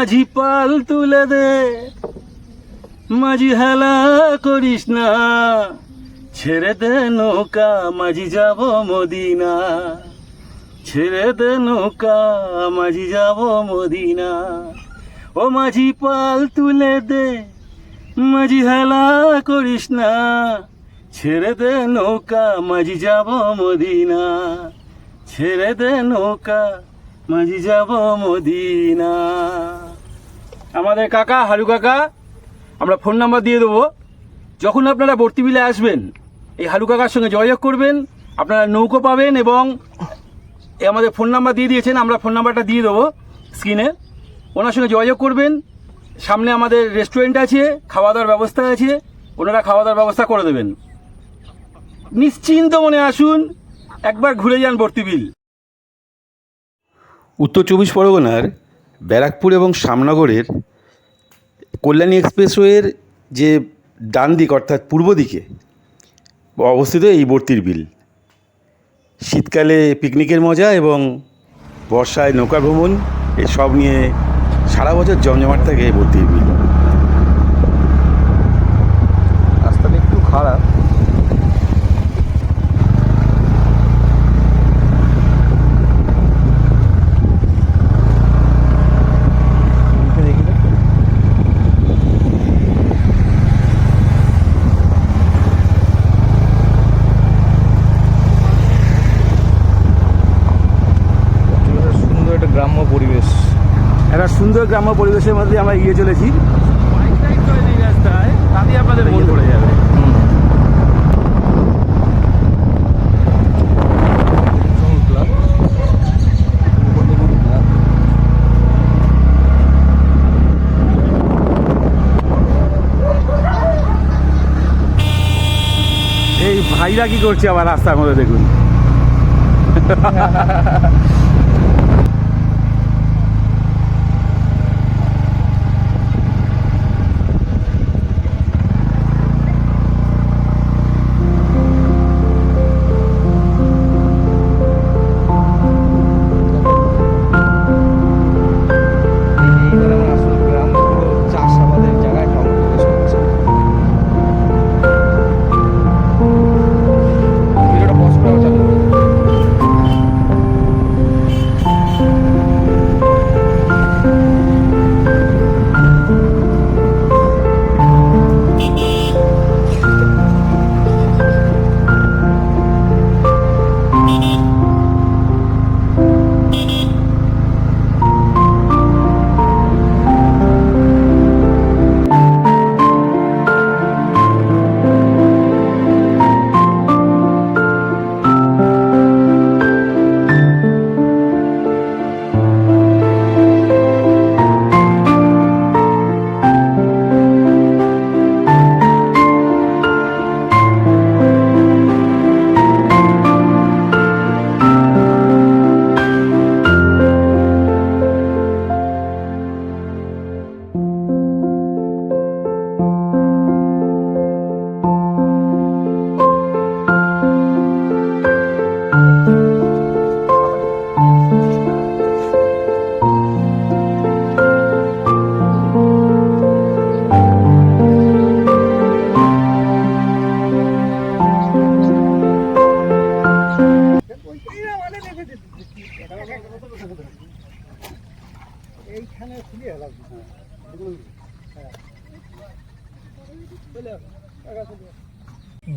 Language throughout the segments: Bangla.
মাঝি পাল তুলে দে। মাঝি হেলা করিস না। ছেড়ে দে নৌকা, মাঝি যাব মদিনা। ছেড়ে দে নৌকা, মাঝি যাব মদিনা। ও মাঝি পাল তুলে দে। মাঝি হেলা করিস না। ছেড়ে দে নৌকা, মাঝি যাব মদিনা। ছেড়ে দে নৌকা, মাঝি যাব মদিনা। আমাদের কাকা, হারু কাকা, আমরা ফোন নাম্বার দিয়ে দেবো। যখন আপনারা ভর্তি বিলে আসবেন, এই হারু কাকার সঙ্গে যোগাযোগ করবেন, আপনারা নৌকো পাবেন এবং এ আমাদের ফোন নাম্বার দিয়ে দিয়েছেন, আমরা ফোন নাম্বারটা দিয়ে দেবো স্ক্রিনে। ওনার সঙ্গে যোগাযোগ করবেন। সামনে আমাদের রেস্টুরেন্ট আছে খাওয়া দাওয়ার ব্যবস্থা আছে, ওনারা খাওয়া দাওয়ার ব্যবস্থা করে দেবেন। নিশ্চিন্ত মনে আসুন, একবার ঘুরে যান ভর্তিবিল উত্তর চব্বিশ পরগনার ব্যারাকপুর এবং শ্যামনগরের কল্যাণী এক্সপ্রেসওয়ের যে ডান দিক, অর্থাৎ পূর্ব দিকে, অবস্থিত এই বর্তির বিল। শীতকালে পিকনিকের মজা এবং বর্ষায় নৌকা ভ্রমণ এসব নিয়ে সারা বছর জমজমাট থাকে এই বর্তির বিল রাস্তাটা একটু খারাপ সুন্দর একটা গ্রাম্য পরিবেশ একটা সুন্দর গ্রাম্য পরিবেশের মধ্যে আমরা এগিয়ে চলেছি। রাস্তায় আপনাদের যাবে এই ভাইরা কি করছে আবার রাস্তার মধ্যে দেখুন?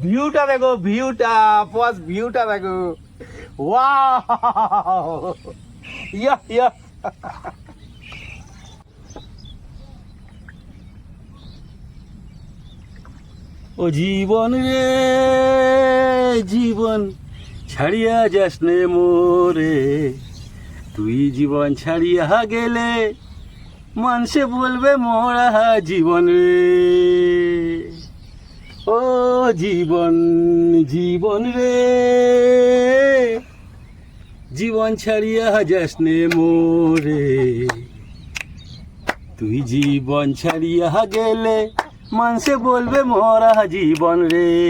ভিউটা দেখো ভিউটা ফার্স্ট ভিউটা দেখো। ওয়াও ইয়া ইয়া ও জীবন রে জীবন। ছাড়িয়া যাস নে মোরে। তুই জীবন ছাড়িয়া গেলে মানুষে বলবে মোরা জীবন রে। ও জীবন জীবন রে। জীবন ছাড়িয়া যাস নে মোরে। তুই জীবন ছাড়িয়া গেলে মানুষে বলবে মরা জীবন রে।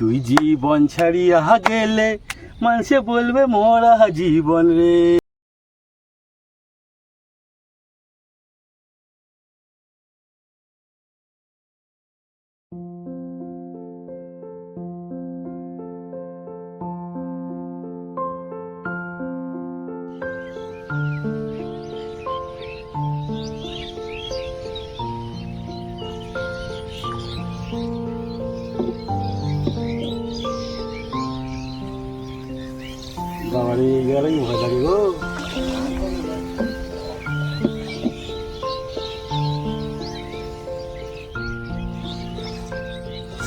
তুই জীবন ছাড়িয়া গেলে মানুষে বলবে মরা জীবন রে। গেলেই ভয় লাগে গো।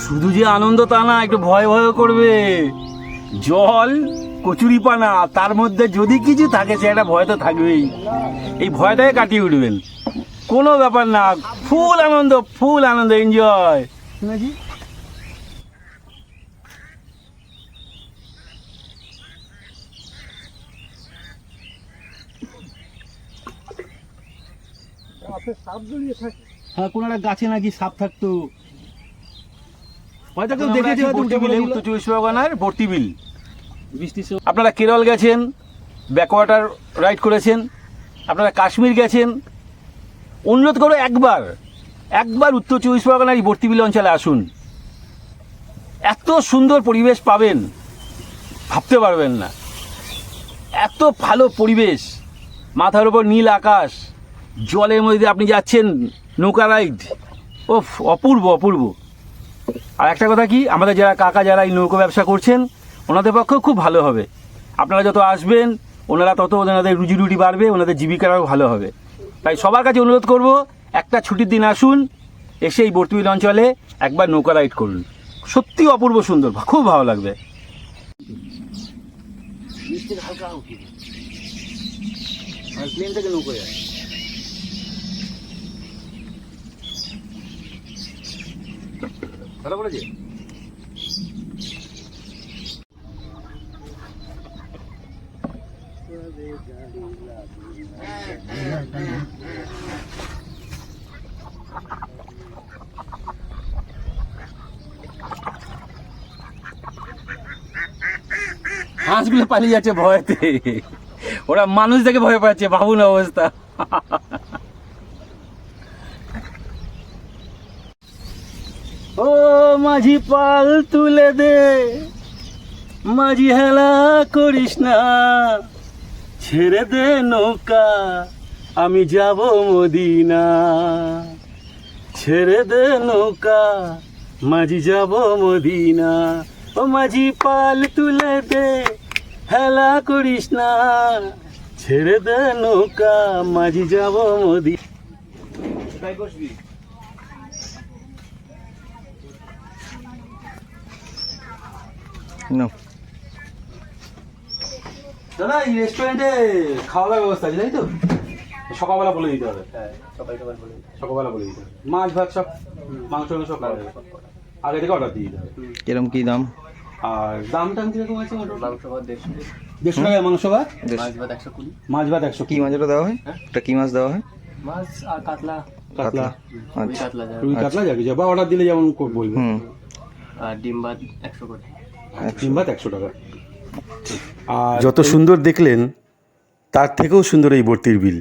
শুধু যে আনন্দ তা না, একটু ভয় ভয় করবে। জল কচুরি পানা তার মধ্যে যদি কিছু থাকে সে একটা ভয় তো থাকবেই। এই ভয়টাকে কাটিয়ে উঠবেন। কোনো ব্যাপার না, ফুল আনন্দ ফুল আনন্দ এনজয় হ্যাঁ কোনো একটা গাছে নাকি সাপ থাকতো। হয়তো কেউ দেখেছে উত্তর চব্বিশ পরগনার আপনারা কেরল গেছেন ব্যাকওয়াটার রাইড করেছেন আপনারা কাশ্মীর গেছেন। অনুরোধ করো একবার একবার উত্তর চব্বিশ পরগনার এই ভর্তি বিল অঞ্চলে আসুন। এত সুন্দর পরিবেশ পাবেন ভাবতে পারবেন না। এত ভালো পরিবেশ মাথার উপর নীল আকাশ। জলের মধ্যে আপনি যাচ্ছেন, নৌকা রাইড। ও অপূর্ব অপূর্ব। আর একটা কথা কি, আমাদের যারা কাকা যারা এই নৌকো ব্যবসা করছেন, ওনাদের পক্ষেও খুব ভালো হবে। আপনারা যত আসবেন, ওনারা তত ওনাদের রুজি রুটি বাড়বে, ওনাদের জীবিকাটাও ভালো হবে। তাই সবার কাছে অনুরোধ করব, একটা ছুটির দিন আসুন এসে এই বর্তমিল অঞ্চলে একবার নৌকা রাইড করুন। সত্যি অপূর্ব সুন্দর, খুব ভালো লাগবে। প্লেন থেকে নৌকো যায় ভালো বলেছে হাঁসগুলো পালিয়ে যাচ্ছে ভয়তে। ওরা মানুষ দেখে ভয় পাচ্ছে ভাবুন অবস্থা। ও মাঝি পাল তুলে দে। মাঝি হেলা করিস না, ছেড়ে দে নৌকা, আমি যাব মদিনা। ছেড়ে দে নৌকা, মাঝি যাব মদিনা। ও মাঝি পাল তুলে দে, হেলা করিস না, ছেড়ে দে নৌকা, মাঝি যাব মদি বসবি না দাদা এই রেস্টুরেন্টে খাওয়া দাওয়ার ব্যবস্থা আছে তাই তো? সকালবেলা বলে দিতে হবে। সকালবেলা বলে দিতে হবে। মাছ ভাত সব মাংস মাংস সব যাবে আগে থেকে অর্ডার দিয়ে দিতে হবে। কিরম কি দাম? আর দাম টাম কীরকম আছে মাংস ভাত দেড়শো দেড়শো টাকা মাংস ভাত? মাছ ভাত একশো কুড়ি। মাছ ভাত একশো কি মাছ ওটা দেওয়া হয়? ওটা কি মাছ দেওয়া হয়? মাছ আর কাতলা। কাতলা। রুই আচ্ছা কাতলা যাবে। রুই কাতলা যাবে বা অর্ডার দিলে যেমন বলবে। হুম। আর ডিম ভাত একশো করে ভাত একশো টাকা। আর যত সুন্দর দেখলেন তার থেকেও সুন্দর এই বর্তির বিল।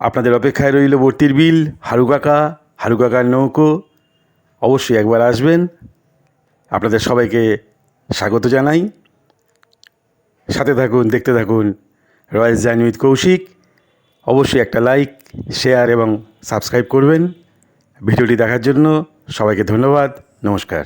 আপনাদের অপেক্ষায় রইল বর্তির বিল হারু কাকা হারু কাকার নৌকো। অবশ্যই একবার আসবেন। আপনাদের সবাইকে স্বাগত জানাই। সাথে থাকুন দেখতে থাকুন রয়্যাল জাইন উইথ কৌশিক। অবশ্যই একটা লাইক শেয়ার এবং সাবস্ক্রাইব করবেন। ভিডিওটি দেখার জন্য সবাইকে ধন্যবাদ। নমস্কার।